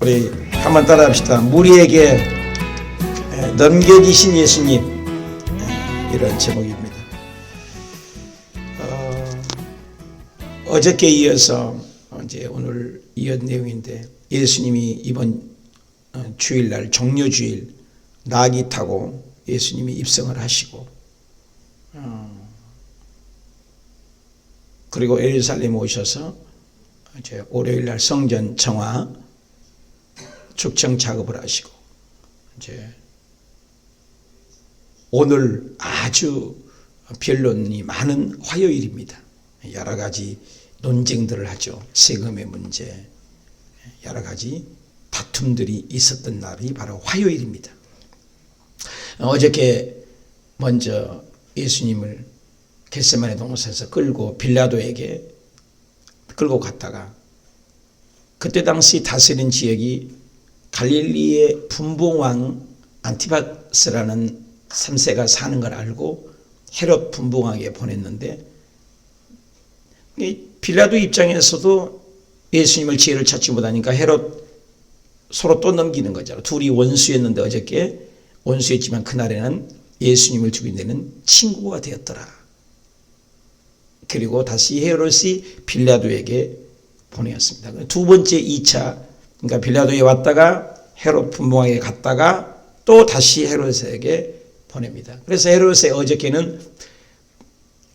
우리 한번 따라합시다. 무리에게 넘겨지신 예수님 이런 제목입니다. 어, 저께 이어서 이제 오늘 이어 내용인데 예수님이 이번 어, 주일날 종료주일 나귀 타고 예수님이 입성을 하시고 어, 그리고 예루살렘 오셔서 이제 월요일날 성전 정화 축청 작업을 하시고 이제 오늘 아주 변론이 많은 화요일입니다. 여러 가지 논쟁들을 하죠. 세금의 문제, 여러 가지 다툼들이 있었던 날이 바로 화요일입니다. 어저께 먼저 예수님을 겟세마네 동산에서 끌고 빌라도에게 끌고 갔다가 그때 당시 다스린 지역이 갈릴리의 분봉왕 안티바스라는 3세가 사는 걸 알고 헤롯 분봉왕에게 보냈는데 빌라도 입장에서도 예수님을 지혜를 찾지 못하니까 헤롯 서로 또 넘기는 거죠. 둘이 원수였는데 어저께 원수였지만 그날에는 예수님을 죽인 데는 친구가 되었더라. 그리고 다시 헤롯이 빌라도에게 보내었습니다. 두 번째 2차 그러니까 빌라도에 왔다가 헤롯 분봉에게 갔다가 또 다시 헤롯에게 보냅니다. 그래서 헤롯의 어저께는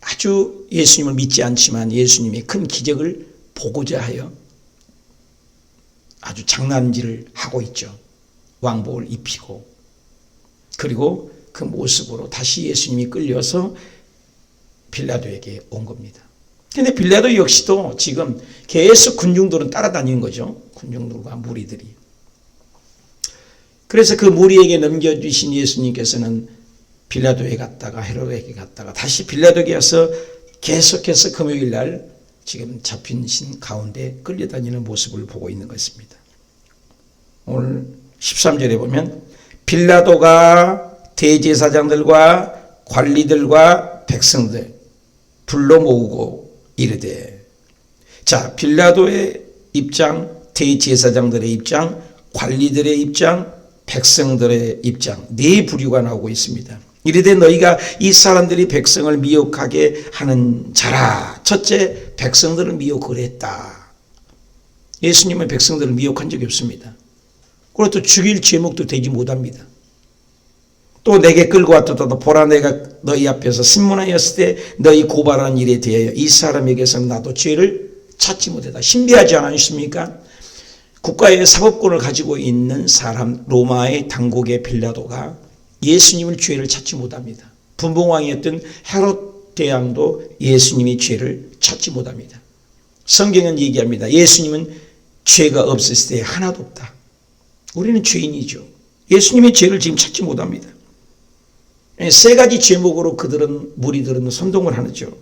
아주 예수님을 믿지 않지만 예수님의 큰 기적을 보고자 하여 아주 장난질을 하고 있죠. 왕복을 입히고 그리고 그 모습으로 다시 예수님이 끌려서 빌라도에게 온 겁니다. 근데 빌라도 역시도 지금 계속 군중들은 따라다니는 거죠. 군중들과 무리들이. 그래서 그 무리에게 넘겨주신 예수님께서는 빌라도에 갔다가 헤로에게 갔다가 다시 빌라도에 가서 계속해서 금요일 날 지금 잡힌 신 가운데 끌려다니는 모습을 보고 있는 것입니다. 오늘 13절에 보면 빌라도가 대제사장들과 관리들과 백성들 불러 모으고 이르되 자 빌라도의 입장 대제사장들의 입장 관리들의 입장 백성들의 입장 네 부류가 나오고 있습니다. 이르되 너희가 이 사람들이 백성을 미혹하게 하는 자라. 첫째, 백성들을 미혹을 했다. 예수님은 백성들을 미혹한 적이 없습니다. 또 죽일 제목도 되지 못합니다. 또 내게 끌고 왔다도 보라 내가 너희 앞에서 신문하였을 때 너희 고발한 일에 대하여 이 사람에게서 나도 죄를 찾지 못했다. 신비하지 않으십니까? 국가의 사법권을 가지고 있는 사람 로마의 당국의 빌라도가 예수님을 죄를 찾지 못합니다. 분봉왕이었던 헤롯 대왕도 예수님이 죄를 찾지 못합니다. 성경은 얘기합니다. 예수님은 죄가 없었을 때 하나도 없다. 우리는 죄인이죠. 예수님의 죄를 지금 찾지 못합니다. 세 가지 제목으로 그들은 무리들은 선동을 하죠.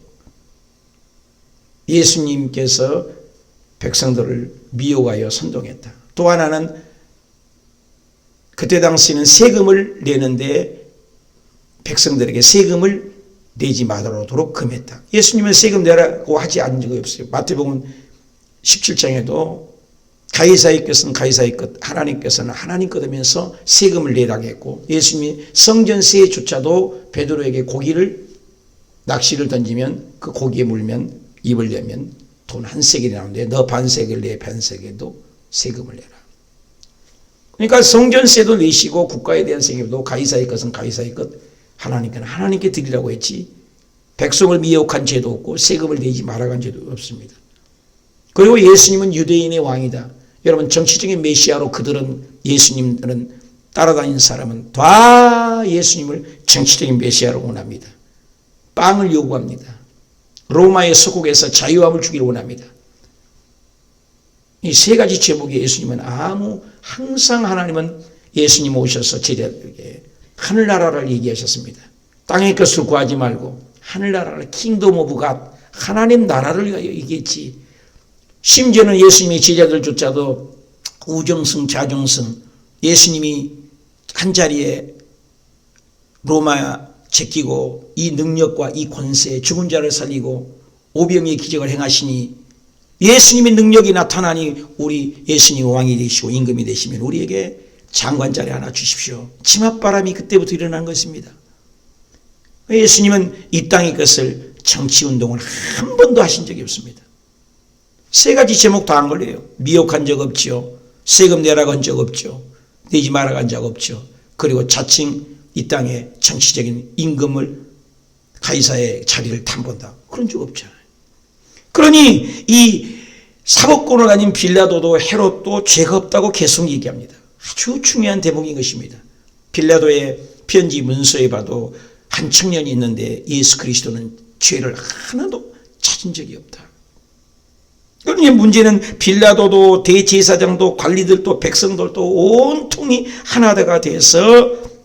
예수님께서 백성들을 미혹하여 선동했다. 또 하나는 그때 당시는 세금을 내는데 백성들에게 세금을 내지 말도록 금했다. 예수님은 세금 내라고 하지 않은 적이 없어요. 마태복음 17장에도 가이사의 것은 가이사의 것, 하나님께서는 하나님 것이면서 세금을 내라고 했고 예수님이 성전세조차도 베드로에게 고기를 낚시를 던지면 그 고기에 물면 입을 내면 돈 한 세겔이 나오는데 너 반세겔 내 반세겔도 세금을 내라. 그러니까 성전세도 내시고 국가에 대한 세금도 가이사의 것은 가이사의 것, 하나님께는 하나님께 드리라고 했지 백성을 미혹한 죄도 없고 세금을 내지 말아간 죄도 없습니다. 그리고 예수님은 유대인의 왕이다. 여러분 정치적인 메시아로 그들은 예수님들은 따라다니는 사람은 다 예수님을 정치적인 메시아로 원합니다. 빵을 요구합니다. 로마의 서국에서 자유함을 주기를 원합니다. 이 세 가지 제목의 예수님은 아무 항상 하나님은 예수님 오셔서 제자들에게 하늘나라를 얘기하셨습니다. 땅의 것을 구하지 말고 하늘나라를 킹덤 오브 갓 하나님 나라를 얘기했지. 심지어는 예수님의 제자들 조차도 우정승 자정승 예수님이 한 자리에 로마 제끼고 이 능력과 이 권세 죽은 자를 살리고 오병의 기적을 행하시니 예수님의 능력이 나타나니 우리 예수님 왕이 되시고 임금이 되시면 우리에게 장관 자리 하나 주십시오. 치맛바람이 그때부터 일어난 것입니다. 예수님은 이 땅의 것을 정치운동을 한 번도 하신 적이 없습니다. 세 가지 제목 다한 걸려요. 미혹한 적 없지요. 세금 내라간 적 없죠. 내지 말아간 적 없죠. 그리고 자칭 이 땅에 정치적인 임금을 가이사의 자리를 탐본다. 그런 적 없잖아요. 그러니 이 사법권을 가진 빌라도도 헤롯도 죄가 없다고 계속 얘기합니다. 아주 중요한 대목인 것입니다. 빌라도의 편지 문서에 봐도 한 청년이 있는데 예수 그리스도는 죄를 하나도 찾은 적이 없다. 그러니 문제는 빌라도도 대제사장도 관리들도 백성들도 온통이 하나가 돼서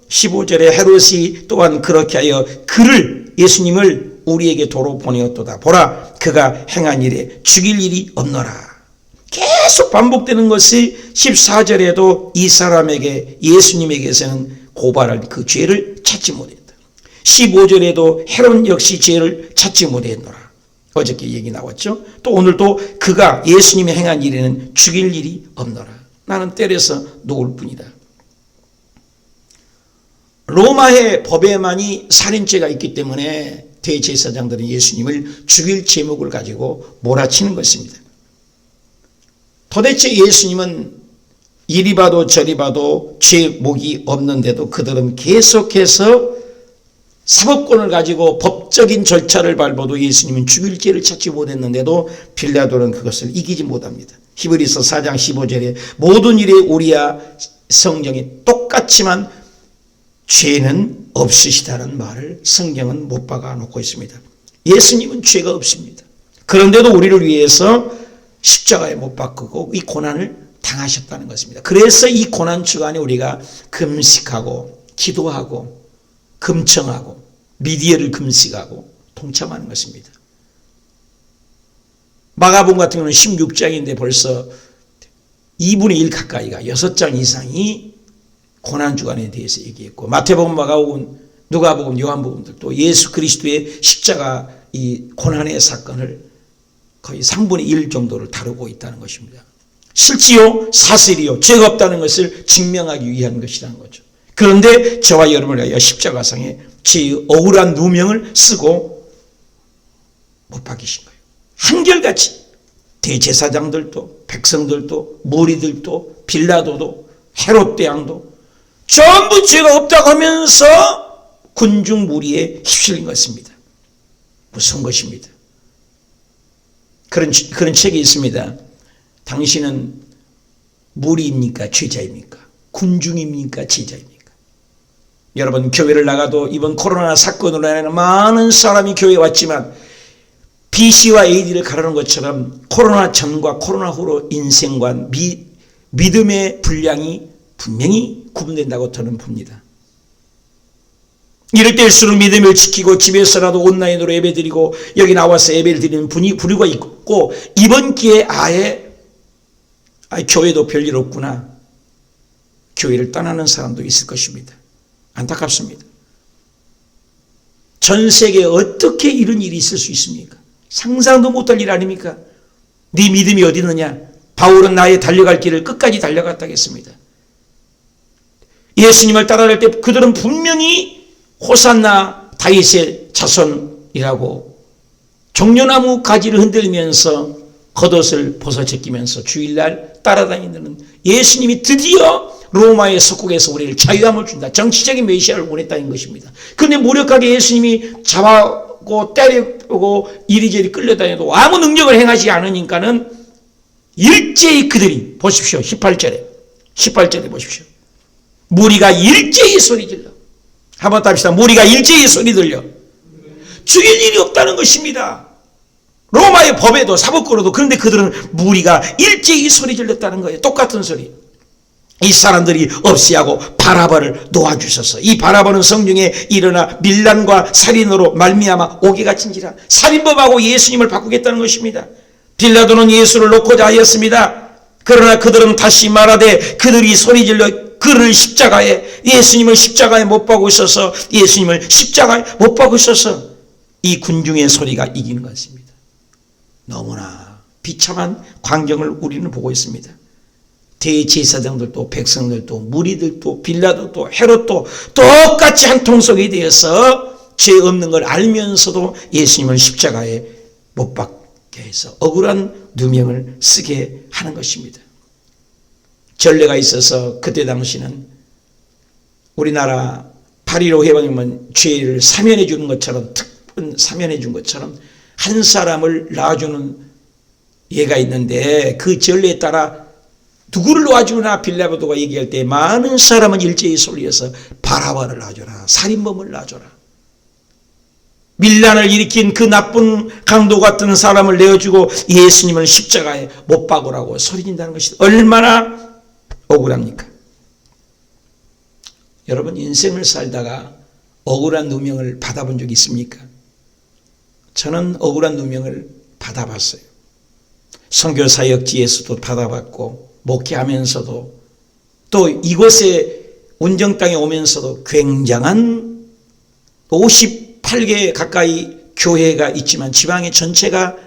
15절에 헤롯이 또한 그렇게 하여 그를 예수님을 우리에게 도로 보내었도다. 보라 그가 행한 일에 죽일 일이 없노라. 계속 반복되는 것이 14절에도 이 사람에게 예수님에게서는 고발할 그 죄를 찾지 못했다. 15절에도 헤롯 역시 죄를 찾지 못했노라. 어저께 얘기 나왔죠. 또 오늘도 그가 예수님이 행한 일에는 죽일 일이 없노라. 나는 때려서 놓을 뿐이다. 로마의 법에만이 살인죄가 있기 때문에 대제사장들은 예수님을 죽일 제목을 가지고 몰아치는 것입니다. 도대체 예수님은 이리 봐도 저리 봐도 죄목이 없는데도 그들은 계속해서 사법권을 가지고 법적인 절차를 밟아도 예수님은 죽일 죄를 찾지 못했는데도 빌라도는 그것을 이기지 못합니다. 히브리서 4장 15절에 모든 일에 우리야 성경이 똑같지만 죄는 없으시다는 말을 성경은 못 박아 놓고 있습니다. 예수님은 죄가 없습니다. 그런데도 우리를 위해서 십자가에 못 박고 이 고난을 당하셨다는 것입니다. 그래서 이 고난 주간에 우리가 금식하고 기도하고 금청하고 미디어를 금식하고 동참하는 것입니다. 마가복 같은 경우는 16장인데 벌써 2분의 1 가까이가 6장 이상이 고난 주간에 대해서 얘기했고 마태복음, 마가복음, 누가복음, 요한복음들도 예수 그리스도의 십자가 이 고난의 사건을 거의 3분의 1 정도를 다루고 있다는 것입니다. 실지요 사실이요 죄가 없다는 것을 증명하기 위한 것이라는 거죠. 그런데 저와 여러분을 위하여 십자가상에 죄의 억울한 누명을 쓰고 못 박이신 거예요. 한결같이 대제사장들도 백성들도 무리들도 빌라도도 헤롯 대왕도 전부 죄가 없다고 하면서 군중 무리에 휩쓸린 것입니다. 무슨 것입니다. 그런, 그런 책이 있습니다. 당신은 무리입니까? 죄자입니까? 군중입니까? 제자입니까? 여러분, 교회를 나가도 이번 코로나 사건으로 인해 많은 사람이 교회에 왔지만 BC와 AD를 가르는 것처럼 코로나 전과 코로나 후로 인생과 미, 믿음의 분량이 분명히 구분된다고 저는 봅니다. 이럴 때일수록 믿음을 지키고 집에서라도 온라인으로 예배드리고 여기 나와서 예배를 드리는 분이 부류가 있고 이번 기회에 아예 아, 교회도 별일 없구나. 교회를 떠나는 사람도 있을 것입니다. 안타깝습니다. 전 세계에 어떻게 이런 일이 있을 수 있습니까? 상상도 못할 일 아닙니까? 네 믿음이 어디 있느냐? 바울은 나의 달려갈 길을 끝까지 달려갔다겠습니다. 예수님을 따라갈 때 그들은 분명히 호산나 다윗의 자손이라고 종려나무 가지를 흔들면서 겉옷을 벗어 제끼면서 주일날 따라다니는 예수님이 드디어 로마의 석국에서 우리를 자유함을 준다. 정치적인 메시아를 원했다는 것입니다. 그런데 무력하게 예수님이 잡아고 때리고 이리저리 끌려다녀도 아무 능력을 행하지 않으니까는 일제히 그들이 보십시오. 18절에 18절에 보십시오. 무리가 일제히 소리 질러. 한번 답시다. 무리가 일제히 소리 들려. 죽일 일이 없다는 것입니다. 로마의 법에도 사법권으로도 그런데 그들은 무리가 일제히 소리 질렀다는 거예요. 똑같은 소리. 이 사람들이 없이하고 바라바를 놓아주셔서 이 바라바는 성중에 일어나 밀란과 살인으로 말미암아 오게 갇힌지라 살인범하고 예수님을 바꾸겠다는 것입니다. 빌라도는 예수를 놓고자 하였습니다. 그러나 그들은 다시 말하되 그들이 소리질러 그를 십자가에 예수님을 십자가에 못 박으셔서 예수님을 십자가에 못 박으셔서 이 군중의 소리가 이기는 것입니다. 너무나 비참한 광경을 우리는 보고 있습니다. 대제사장들도 백성들도 무리들도 빌라도도 헤롯도 똑같이 한 통속이 되어서 죄 없는 걸 알면서도 예수님을 십자가에 못 박게 해서 억울한 누명을 쓰게 하는 것입니다. 전례가 있어서 그때 당시는 우리나라 8.15 해방이면 죄를 사면해 주는 것처럼 특분 사면해 준 것처럼 한 사람을 낳아주는 예가 있는데 그 전례에 따라 누구를 놔주나 빌라도가 얘기할 때 많은 사람은 일제히 쏠려서 바라바를 놔줘라 살인범을 놔줘라 밀란을 일으킨 그 나쁜 강도 같은 사람을 내어주고 예수님을 십자가에 못 박으라고 소리진다는 것이 얼마나 억울합니까? 여러분 인생을 살다가 억울한 누명을 받아본 적 있습니까? 저는 억울한 누명을 받아봤어요. 선교 사역지에서도 받아봤고 목회하면서도 또 이곳에 운정 땅에 오면서도 굉장한 58개 가까이 교회가 있지만 지방의 전체가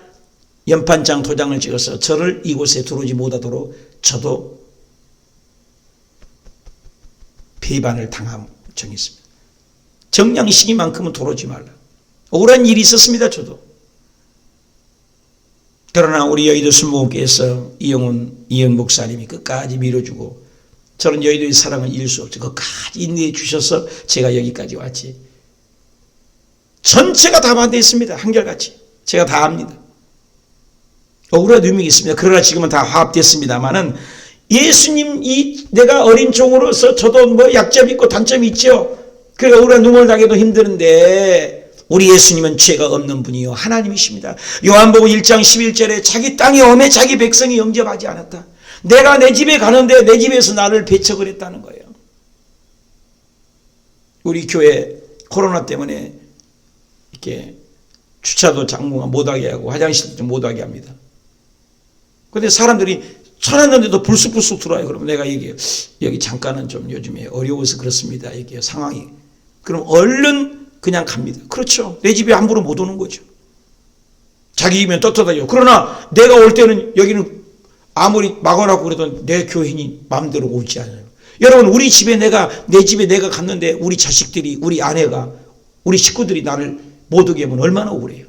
연판장 도장을 찍어서 저를 이곳에 들어오지 못하도록 저도 배반을 당한 적이 있습니다. 정량 시기만큼은 들어오지 말라. 억울한 일이 있었습니다. 저도. 그러나 우리 여의도 순복음교에서 이영훈 이영 목사님이 끝까지 밀어주고 저는 여의도의 사랑을 잃을 수 없죠. 끝까지 인내해 주셔서 제가 여기까지 왔지. 전체가 다 반대했습니다. 한결같이. 제가 다 압니다. 억울한 의미가 있습니다. 그러나 지금은 다 화합됐습니다만은 예수님 이 내가 어린 종으로서 저도 뭐 약점이 있고 단점이 있죠. 그래 억울한 눈물 나기도 힘드는데 우리 예수님은 죄가 없는 분이요 하나님이십니다. 요한복음 1장 11절에 자기 땅에 오매 자기 백성이 영접하지 않았다. 내가 내 집에 가는데 내 집에서 나를 배척을 했다는 거예요. 우리 교회 코로나 때문에 이렇게 주차도 장모가 못하게 하고 화장실도 못하게 합니다. 근데 사람들이 천안는데도 불쑥불쑥 들어와요. 그러면 내가 얘기해요. 여기 잠깐은 좀 요즘에 어려워서 그렇습니다. 얘기해요. 상황이. 그럼 얼른 그냥 갑니다. 그렇죠. 내 집에 함부로 못 오는 거죠. 자기 이면 떳떳하죠. 그러나 내가 올 때는 여기는 아무리 막으라고 그래도 내 교인이 마음대로 오지 않아요. 여러분 우리 집에 내가 내 집에 내가 갔는데 우리 자식들이 우리 아내가 우리 식구들이 나를 못 오게 하면 얼마나 억울해요.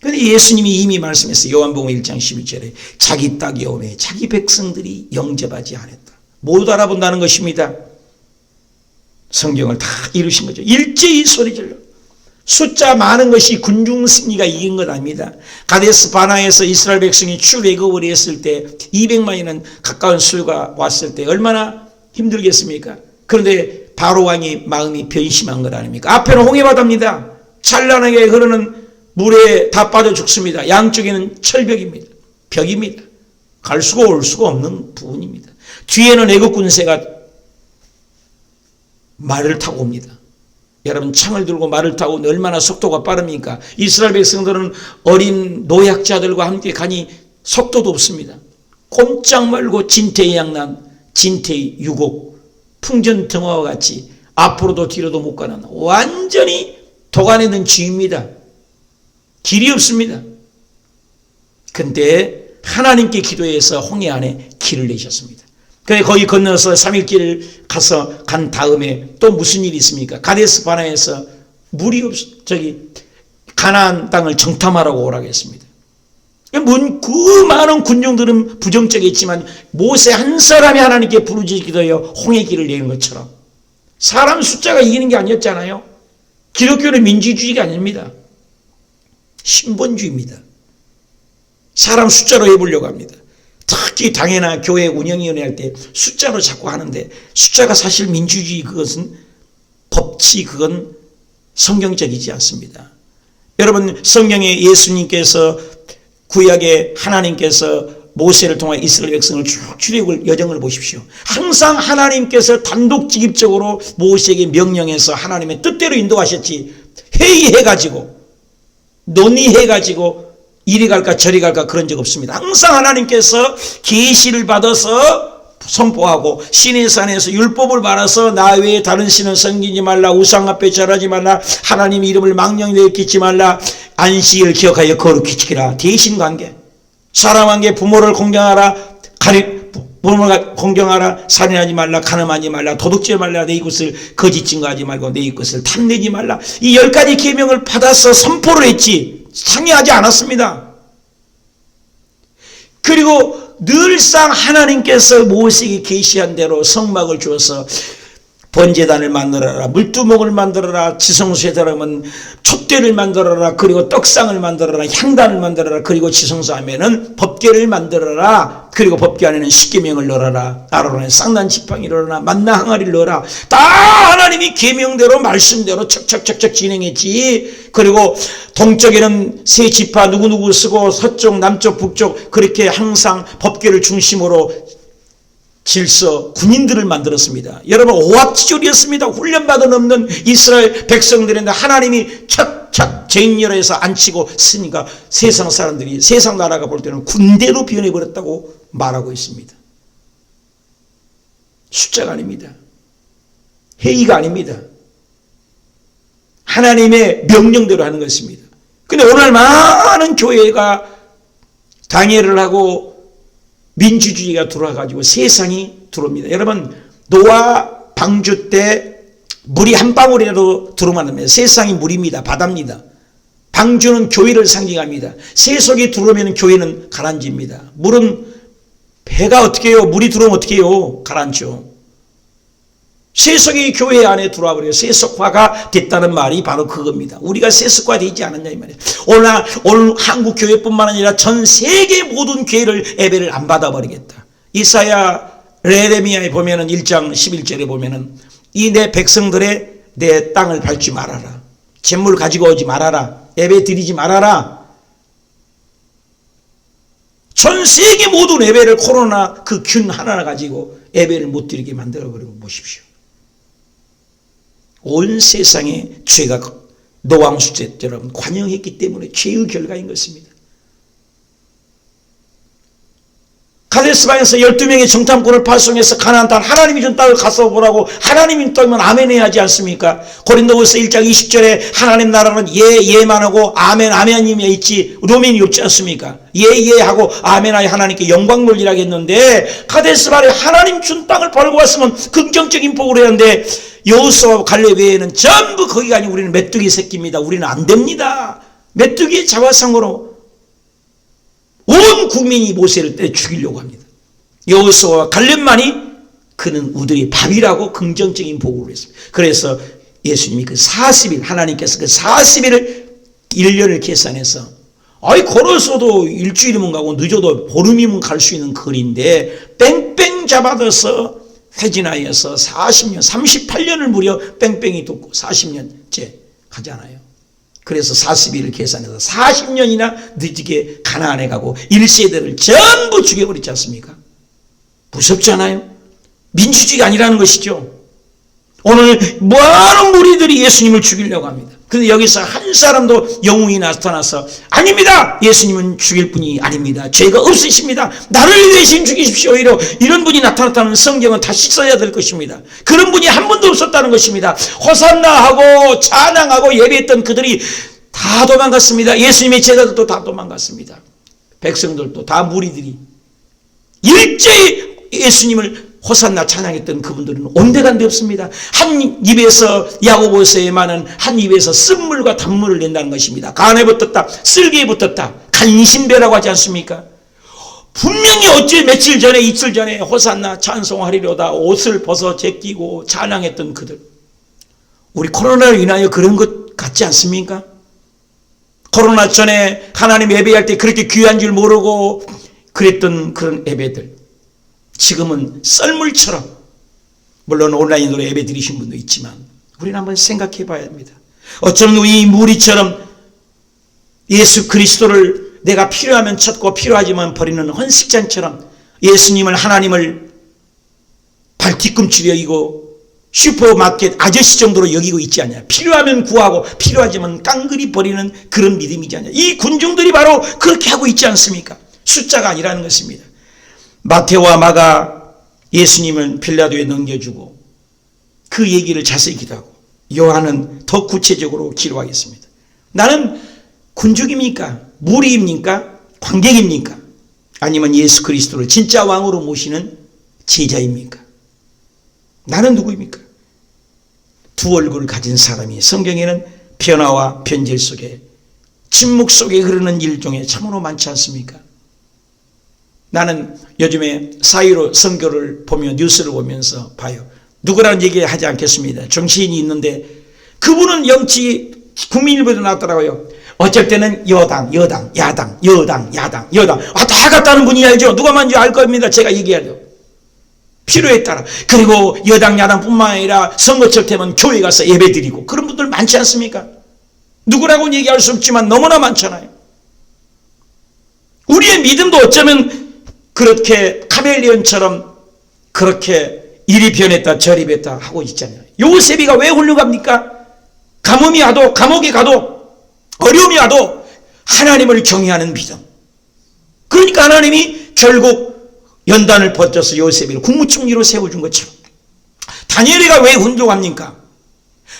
근데 예수님이 이미 말씀했어요. 요한복음 1장 11절에 자기 땅에 오매 자기 백성들이 영접하지 않았다. 못 알아본다는 것입니다. 성경을 다 이루신 거죠. 일제히 소리질러. 숫자 많은 것이 군중 승리가 이긴 것 아닙니다. 가데스 바나에서 이스라엘 백성이 출애굽을 했을 때 200만이는 가까운 수가 왔을 때 얼마나 힘들겠습니까? 그런데 바로 왕이 마음이 변심한 것 아닙니까? 앞에는 홍해바다입니다. 찬란하게 흐르는 물에 다 빠져 죽습니다. 양쪽에는 철벽입니다. 벽입니다. 갈 수가 올 수가 없는 부분입니다. 뒤에는 애국 군세가 말을 타고 옵니다. 여러분 창을 들고 말을 타고 얼마나 속도가 빠릅니까? 이스라엘 백성들은 어린 노약자들과 함께 가니 속도도 없습니다. 꼼짝 말고 진퇴의 양난, 진퇴의 유곡, 풍전등화와 같이 앞으로도 뒤로도 못 가는 완전히 도가내는 쥐입니다. 길이 없습니다. 근데 하나님께 기도해서 홍해 안에 길을 내셨습니다. 그래 거기 건너서 3일길 가서 간 다음에 또 무슨 일이 있습니까? 가데스 바나에서 물이 없 저기 가나안 땅을 정탐하라고 오라고 했습니다. 그 많은 군중들은 부정적이지만 모세 한 사람이 하나님께 부르짖기도하여 홍해 길을 내는 것처럼 사람 숫자가 이기는 게 아니었잖아요. 기독교는 민주주의가 아닙니다. 신본주의입니다. 사람 숫자로 해보려고 합니다. 특히 당회나 교회 운영위원회 할 때 숫자로 자꾸 하는데 숫자가 사실 민주주의 그것은 법치 그건 성경적이지 않습니다. 여러분 성경에 예수님께서 구약에 하나님께서 모세를 통해 이스라엘 백성을 쭉 출애굽을 여정을 보십시오. 항상 하나님께서 단독직입적으로 모세에게 명령해서 하나님의 뜻대로 인도하셨지 회의해 가지고 논의해 가지고 이리 갈까 저리 갈까 그런 적 없습니다. 항상 하나님께서 계시를 받아서 선포하고 신의 산에서 율법을 받아서 나 외에 다른 신을 섬기지 말라 우상 앞에 절하지 말라 하나님 이름을 망령되어 끼지 말라 안식일을 기억하여 거룩히 지키라. 대신 관계. 사람에게 부모를 공경하라. 가리 부모를 공경하라 살인하지 말라 가늠하지 말라 도둑질 말라 내 이것을 거짓 증거하지 말고 내 이것을 탐내지 말라 이 열 가지 계명을 받아서 선포를 했지 상의하지 않았습니다. 그리고 늘상 하나님께서 모세에게 계시한 대로 성막을 주어서 번제단을 만들어라 물두목을 만들어라 지성소에 들어가면 촛대를 만들어라 그리고 떡상을 만들어라 향단을 만들어라 그리고 지성소 하면은 법계를 만들어라 그리고 법계 안에는 십계명을 넣어라 아론의 쌍난 지팡이를 넣어라 만나 항아리를 넣어라 다 하나님이 계명대로 말씀대로 척척척척 진행했지 그리고 동쪽에는 세 지파 누구누구 쓰고 서쪽 남쪽 북쪽 그렇게 항상 법계를 중심으로 질서, 군인들을 만들었습니다. 여러분 오합지졸이었습니다. 훈련받은 없는 이스라엘 백성들인데 하나님이 착착 쟁렬해서 앉히고 쓰니까 세상 사람들이 세상 나라가 볼 때는 군대로 변해버렸다고 말하고 있습니다. 숫자가 아닙니다. 회의가 아닙니다. 하나님의 명령대로 하는 것입니다. 근데 오늘 많은 교회가 당회를 하고 민주주의가 들어와가지고 세상이 들어옵니다. 여러분 노아 방주 때 물이 한 방울이라도 들어오면 안 세상이 물입니다. 바다입니다. 방주는 교회를 상징합니다. 세속이 들어오면 교회는 가라앉습니다. 물은 배가 어떻게 해요? 물이 들어오면 어떻게 해요? 가라앉죠. 세속이 교회 안에 들어와 버려요. 세속화가 됐다는 말이 바로 그겁니다. 우리가 세속화 되지 않았냐 이 말이에요. 오늘 오늘 한국 교회뿐만 아니라 전 세계 모든 교회를 예배를 안 받아 버리겠다. 이사야 레레미야에 보면은 1장 11절에 보면은 이 내 백성들의 내 땅을 밟지 말아라. 재물 가지고 오지 말아라. 예배 드리지 말아라. 전 세계 모든 예배를 코로나 그 균 하나 가지고 예배를 못 드리게 만들어 버리고 보십시오. 온 세상에 죄가 노왕수제처럼 관영했기 때문에 죄의 결과인 것입니다. 카데스 바에서 12명의 정탐꾼을 발송해서 가나안 땅 하나님이 준 땅을 가서 보라고 하나님이 떠면 아멘 해야지 않습니까? 고린도후서 1장 20절에 하나님 나라는 예 예만 하고 아멘 아멘님이 있지 로맨이 없지 않습니까? 예 예 하고 아멘하여 하나님께 영광 돌리라 했는데 카데스 바에 하나님 준 땅을 벌고 왔으면 긍정적인 복을 해야 하는데 여호수와 갈렙 외에는 전부 거기가 아니고 우리는 메뚜기 새끼입니다. 우리는 안 됩니다. 메뚜기의 자화상으로 온 국민이 모세를 때 죽이려고 합니다. 여호수와 갈렙만이 그는 우들의 밥이라고 긍정적인 보고를 했습니다. 그래서 예수님이 그 40일 하나님께서 그 40일을 1년을 계산해서 아이 걸어서도 일주일이면 가고 늦어도 보름이면 갈 수 있는 거리인데 뺑뺑 잡아서 회진하여서 40년, 38년을 무려 뺑뺑이 돕고 40년째 가잖아요. 그래서 40일을 계산해서 40년이나 늦게 가나안에 가고 1세대를 전부 죽여버렸지 않습니까? 무섭잖아요. 민주주의가 아니라는 것이죠. 오늘 많은 무리들이 예수님을 죽이려고 합니다. 근데 여기서 한 사람도 영웅이 나타나서 아닙니다. 예수님은 죽일 분이 아닙니다. 죄가 없으십니다. 나를 대신 죽이십시오. 이러 이런 분이 나타났다는 성경은 다시 써야 될 것입니다. 그런 분이 한 번도 없었다는 것입니다. 호산나하고 찬양하고 예배했던 그들이 다 도망갔습니다. 예수님의 제자들도 다 도망갔습니다. 백성들도 다 무리들이 일제히 예수님을 호산나 찬양했던 그분들은 온데간데 없습니다. 한 입에서 야고보서에만은 한 입에서 쓴물과 단물을 낸다는 것입니다. 간에 붙었다, 쓸개에 붙었다, 간신배라고 하지 않습니까? 분명히 어째 며칠 전에 이틀 전에 호산나 찬송하리로다 옷을 벗어 제끼고 찬양했던 그들. 우리 코로나로 인하여 그런 것 같지 않습니까? 코로나 전에 하나님 예배할 때 그렇게 귀한 줄 모르고 그랬던 그런 예배들. 지금은 썰물처럼 물론 온라인으로 예배 드리신 분도 있지만 우리는 한번 생각해 봐야 합니다. 어쩌면 이 무리처럼 예수 그리스도를 내가 필요하면 찾고 필요하지만 버리는 헌식잔처럼 예수님을 하나님을 발 뒤꿈치로 여기고 슈퍼마켓 아저씨 정도로 여기고 있지 않냐. 필요하면 구하고 필요하지만 깡그리 버리는 그런 믿음이지 않냐. 이 군중들이 바로 그렇게 하고 있지 않습니까? 숫자가 아니라는 것입니다. 마테와 마가 예수님을 빌라도에 넘겨주고 그 얘기를 자세히 기도하고 요한은 더 구체적으로 기록하겠습니다. 나는 군중입니까? 무리입니까? 관객입니까? 아니면 예수 그리스도를 진짜 왕으로 모시는 제자입니까? 나는 누구입니까? 두 얼굴을 가진 사람이 성경에는 변화와 변질 속에 침묵 속에 흐르는 일종에 참으로 많지 않습니까? 나는 요즘에 사이로 선교를 보며 뉴스를 보면서 봐요. 누구라는 얘기 하지 않겠습니다. 정치인이 있는데 그분은 영치 국민일보에 나왔더라고요. 어쩔 때는 여당, 여당, 야당, 여당, 야당, 여당. 아, 다 같다는 분이 알죠? 누가 뭔지 알 겁니다. 제가 얘기하려. 필요에 따라. 그리고 여당, 야당뿐만 아니라 선거철 때면 교회 가서 예배 드리고 그런 분들 많지 않습니까? 누구라고는 얘기할 수 없지만 너무나 많잖아요. 우리의 믿음도 어쩌면 그렇게 카멜리언처럼 그렇게 이리 변했다 저리 변했다 하고 있잖아요. 요셉이가 왜 훌륭합니까? 가뭄이 와도 감옥에 가도 어려움이 와도 하나님을 경외하는 믿음. 그러니까 하나님이 결국 연단을 버텨서 요셉이를 국무총리로 세워준 것처럼 다니엘이가 왜 훌륭합니까?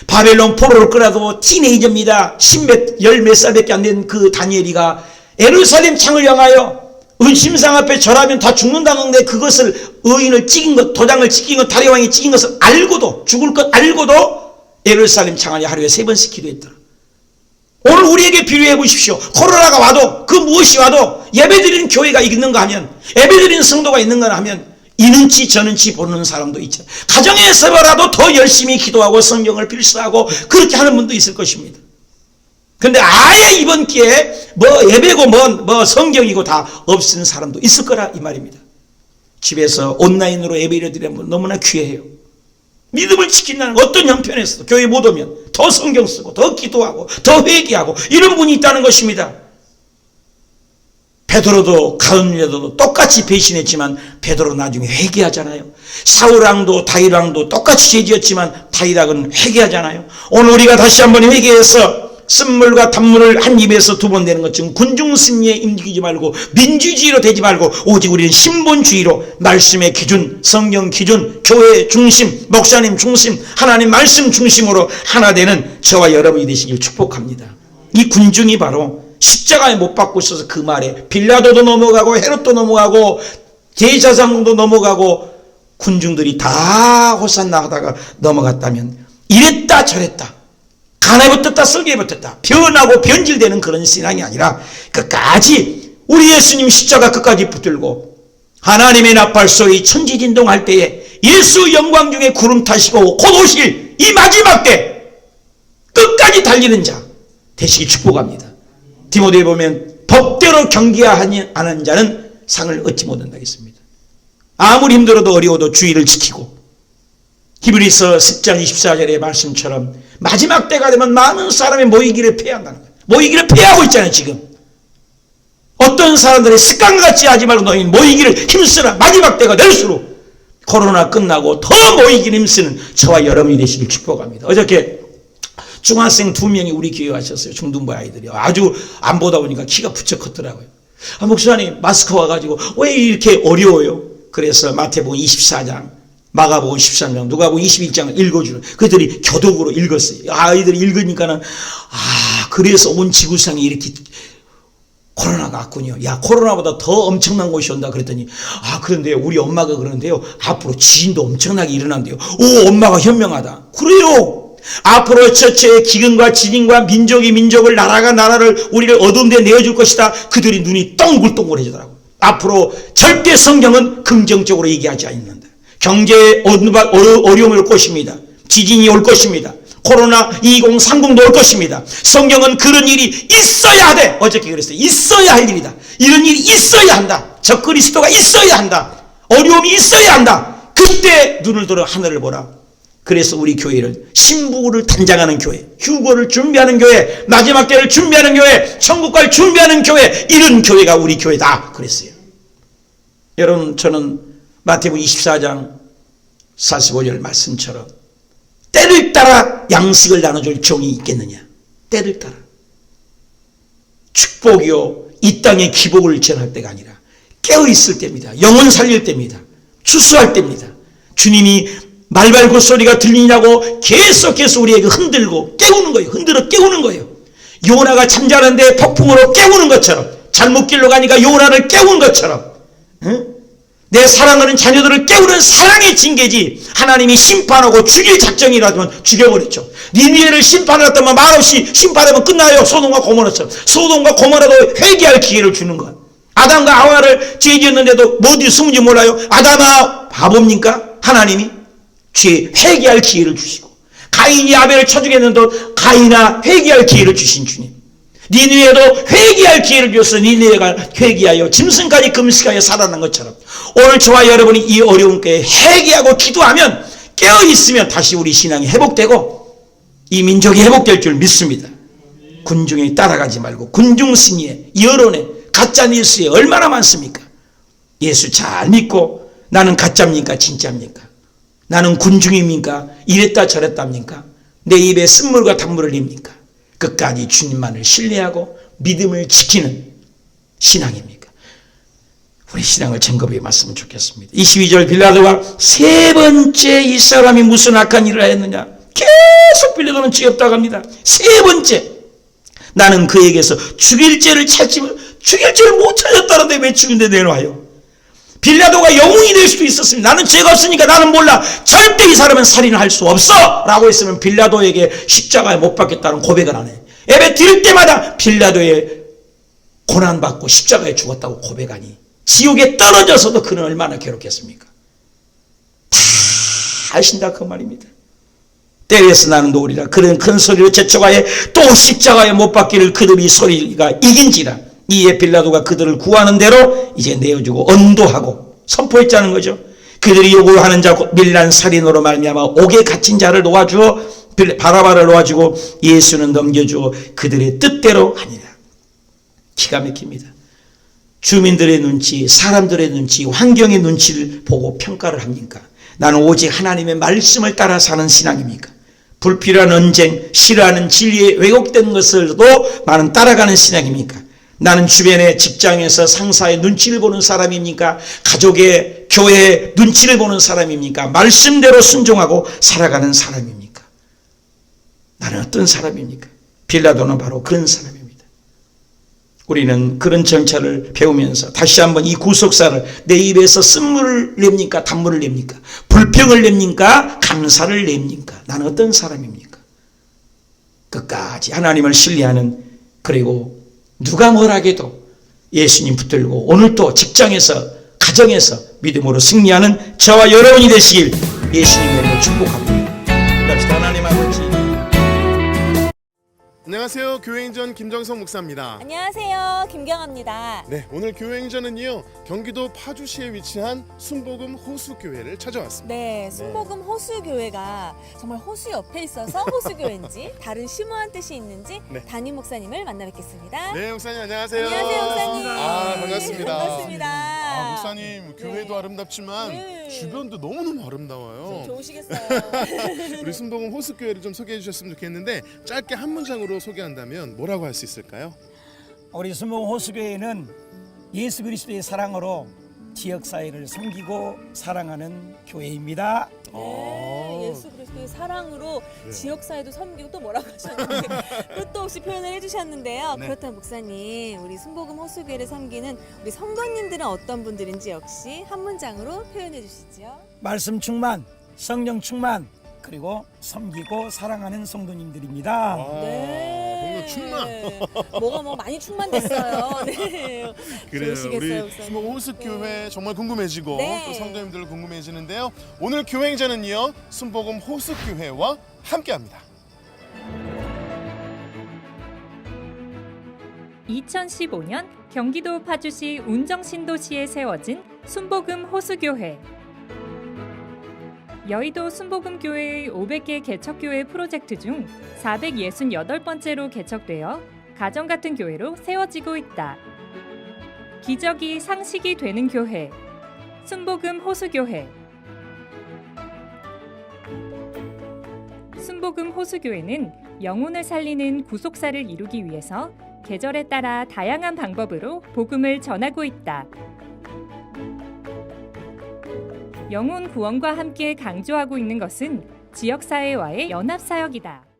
바벨론 포로를 끌어도 티네이저입니다. 십몇, 열 몇 살밖에 안 된 그 다니엘이가 에루살렘 창을 향하여 은심상 앞에 절하면 다 죽는다는데 그것을 의인을 찍은 것, 도장을 찍힌 것, 다리왕이 찍은 것을 알고도 죽을 것 알고도 에루살렘 창을 하루에 세 번씩 기도했더라. 오늘 우리에게 비유해 보십시오. 코로나가 와도 그 무엇이 와도 예배드리는 교회가 있는가 하면 예배드리는 성도가 있는가 하면 이는치 저는치 보는 사람도 있죠. 가정에서라도 더 열심히 기도하고 성경을 필수하고 그렇게 하는 분도 있을 것입니다. 근데 아예 이번 기회에 뭐 예배고 뭐, 뭐 성경이고 다 없는 사람도 있을 거라 이 말입니다. 집에서 온라인으로 예배를 드리면 너무나 귀해요. 믿음을 지킨다는 어떤 형편에서도 교회 못 오면 더 성경 쓰고 더 기도하고 더 회개하고 이런 분이 있다는 것입니다. 베드로도 가은리도 똑같이 배신했지만 베드로 나중에 회개하잖아요. 사울왕도 다윗왕도 똑같이 죄지었지만 다윗왕은 회개하잖아요. 오늘 우리가 다시 한번 회개해서 쓴물과 단물을 한 입에서 두번 되는 것처럼 군중승리에 임기지 말고 민주주의로 되지 말고 오직 우리는 신본주의로 말씀의 기준, 성경 기준, 교회 중심, 목사님 중심, 하나님 말씀 중심으로 하나 되는 저와 여러분이 되시길 축복합니다. 이 군중이 바로 십자가에 못 박고 있어서 그 말에 빌라도도 넘어가고 헤롯도 넘어가고 제사장도 넘어가고 군중들이 다 호산나 하다가 넘어갔다면 이랬다 저랬다 가나에 붙었다 썩에 붙었다 변하고 변질되는 그런 신앙이 아니라 끝까지 우리 예수님 십자가 끝까지 붙들고 하나님의 나팔 소리 천지진동할 때에 예수 영광 중에 구름 타시고 곧 오실 이 마지막 때 끝까지 달리는 자 되시기 축복합니다. 디모데에 보면 법대로 경계하는 자는 상을 얻지 못한다 했습니다. 아무리 힘들어도 어려워도 주의를 지키고 히브리서 10장 24절의 말씀처럼 마지막 때가 되면 많은 사람이 모이기를 패한다는 거예요. 모이기를 패하고 있잖아요 지금. 어떤 사람들이 습관같이 하지 말고 너희 모이기를 힘쓰라. 마지막 때가 될수록 코로나 끝나고 더 모이기를 힘쓰는 저와 여러분이 되시길 축복합니다. 어저께 중학생 두 명이 우리 교회 와셨어요. 중등부 아이들이. 아주 안 보다 보니까 키가 부쩍 컸더라고요. 아, 목사님, 마스크 와가지고 왜 이렇게 어려워요? 그래서 마태복음 24장, 마가복음 13장, 누가복음 21장을 읽어주는 그들이 교독으로 읽었어요. 아이들이 읽으니까는 아, 그래서 온 지구상이 이렇게 코로나가 왔군요. 야, 코로나보다 더 엄청난 것이 온다 그랬더니 아, 그런데 우리 엄마가 그러는데요. 앞으로 지진도 엄청나게 일어난대요. 오, 엄마가 현명하다. 그래요. 앞으로 처처의 기근과 지진과 민족이 민족을 나라가 나라를 우리를 어둠 데 내어줄 것이다. 그들이 눈이 동글동글해지더라고. 앞으로 절대 성경은 긍정적으로 얘기하지 않는다. 경제에 어려움이 올 것입니다. 지진이 올 것입니다. 코로나 2030도 올 것입니다. 성경은 그런 일이 있어야 돼. 어저께 그랬어요. 있어야 할 일이다. 이런 일이 있어야 한다. 적 그리스도가 있어야 한다. 어려움이 있어야 한다. 그때 눈을 들어 하늘을 보라. 그래서 우리 교회를 신부를 단장하는 교회, 휴거를 준비하는 교회, 마지막 때를 준비하는 교회, 천국갈 준비하는 교회, 이런 교회가 우리 교회다. 그랬어요. 여러분, 저는 마태복음 24장 45절 말씀처럼 때를 따라 양식을 나눠줄 종이 있겠느냐? 때를 따라. 축복이요, 이 땅의 기복을 전할 때가 아니라 깨어있을 때입니다. 영혼 살릴 때입니다. 추수할 때입니다. 주님이 말발고 소리가 들리냐고 계속해서 우리에게 흔들고 깨우는 거예요. 흔들어 깨우는 거예요. 요나가 잠자는데 폭풍으로 깨우는 것처럼 잘못 길로 가니까 요나를 깨우는 것처럼 응? 내 사랑하는 자녀들을 깨우는 사랑의 징계지 하나님이 심판하고 죽일 작정이라면 죽여버렸죠. 니니에를 심판했다면 말없이 심판하면 끝나요. 소돔과 고모라처럼. 소돔과 고모라도 회개할 기회를 주는 것. 아담과 하와를 죄 지었는데도 뭐 어디 숨은지 몰라요. 아담아 바보입니까? 하나님이 죄 회개할 기회를 주시고 가인이 아벨을 쳐주겠는데 가인아 회개할 기회를 주신 주님. 니느에도 회개할 기회를 주어서 니느에가 회개하여 짐승까지 금식하여 살아난 것처럼 오늘 저와 여러분이 이 어려운 때에 회개하고 기도하면 깨어 있으면 다시 우리 신앙이 회복되고 이 민족이 회복될 줄 믿습니다. 군중에 따라가지 말고 군중 승리에 여론에 가짜 뉴스에 얼마나 많습니까? 예수 잘 믿고 나는 가짜입니까 진짜입니까? 나는 군중입니까? 이랬다 저랬답니까? 내 입에 쓴물과 단물을 냅니까? 끝까지 주님만을 신뢰하고 믿음을 지키는 신앙입니까? 우리 신앙을 점검해 봤으면 좋겠습니다. 22절 빌라도가 세 번째 이 사람이 무슨 악한 일을 했느냐? 계속 빌라도는 죄 없다고 합니다. 세 번째. 나는 그에게서 죽일 죄를 찾지만 죽일 죄를 못 찾았다는데 왜 죽인데 내놔요? 빌라도가 영웅이 될 수도 있었습니다. 나는 죄가 없으니까 나는 몰라. 절대 이 사람은 살인을 할 수 없어! 라고 했으면 빌라도에게 십자가에 못 박겠다는 고백을 안 해. 예배 드릴 때마다 빌라도의 고난받고 십자가에 죽었다고 고백하니 지옥에 떨어져서도 그는 얼마나 괴롭겠습니까? 다 아신다 그 말입니다. 때에서 나는 노리라 그는 큰 소리로 제쳐가에 또 십자가에 못 박기를 그들이 소리가 이긴지라 이에 빌라도가 그들을 구하는 대로 이제 내어주고 언도하고 선포했자는 거죠. 그들이 요구하는 자 밀란 살인으로 말미암아 옥에 갇힌 자를 놓아주어 빌- 바라바를 놓아주고 예수는 넘겨주어 그들의 뜻대로 하니라. 기가 막힙니다. 주민들의 눈치, 사람들의 눈치, 환경의 눈치를 보고 평가를 합니까? 나는 오직 하나님의 말씀을 따라 사는 신앙입니까? 불필요한 언쟁, 싫어하는 진리에 왜곡된 것을도 나는 따라가는 신앙입니까? 나는 주변의 직장에서 상사의 눈치를 보는 사람입니까? 가족의 교회의 눈치를 보는 사람입니까? 말씀대로 순종하고 살아가는 사람입니까? 나는 어떤 사람입니까? 빌라도는 바로 그런 사람입니다. 우리는 그런 정찰을 배우면서 다시 한번 이 구속사를 내 입에서 쓴물을 냅니까? 단물을 냅니까? 불평을 냅니까? 감사를 냅니까? 나는 어떤 사람입니까? 끝까지 하나님을 신뢰하는 그리고 누가 뭐라해도 예수님 붙들고 오늘도 직장에서 가정에서 믿음으로 승리하는 저와 여러분이 되시길 예수님의 축복합니다. 그럽시다 안녕하세요. 교회행전 김정성 목사입니다. 안녕하세요. 김경아입니다. 네, 오늘 교회행전은요 경기도 파주시에 위치한 순복음 호수교회를 찾아왔습니다. 네, 순복음 호수교회가 정말 호수 옆에 있어서 호수교회인지 다른 심오한 뜻이 있는지 네. 담임 목사님을 만나 뵙겠습니다. 네, 목사님 안녕하세요. 안녕하세요, 목사님. 아, 반갑습니다. 반갑습니다. 아, 목사님 교회도 네. 아름답지만 네. 주변도 너무너무 아름다워요. 좋으시겠어요. 우리 순복음 호수교회를 좀 소개해 주셨으면 좋겠는데 짧게 한 문장으로 소개한다면 뭐라고 할 수 있을까요? 우리 순봉 호수교회는 예수 그리스도의 사랑으로 지역 사회를 섬기고 사랑하는 교회입니다. 네, 예수 그리스도의 사랑으로 지역 사회도 섬기고 또 뭐라고 하셨는데 끝도 없이 표현을 해주셨는데요. 네. 그렇다면 목사님, 우리 순복음 호수교회를 섬기는 우리 성도님들은 어떤 분들인지 역시 한 문장으로 표현해 주시죠. 말씀 충만, 성령 충만, 그리고 섬기고 사랑하는 성도님들입니다. 아, 네. 공격 충만. 뭐가 뭐 많이 충만됐어요. 네. 그래요. 좋으시겠어요, 우리 목사님. 순복음 호수교회 정말 궁금해지고 네. 또 성도님들 궁금해지는데요. 오늘 교회행전은요 순복음 호수교회와 함께합니다. 2015년 경기도 파주시 운정신도시에 세워진 순복음 호수교회. 여의도 순복음교회의 500개 개척교회 프로젝트 중 468번째로 개척되어 가정 같은 교회로 세워지고 있다. 기적이 상식이 되는 교회. 순복음 호수교회. 순복음 호수교회는 영혼을 살리는 구속사를 이루기 위해서 계절에 따라 다양한 방법으로 복음을 전하고 있다. 영혼 구원과 함께 강조하고 있는 것은 지역사회와의 연합사역이다.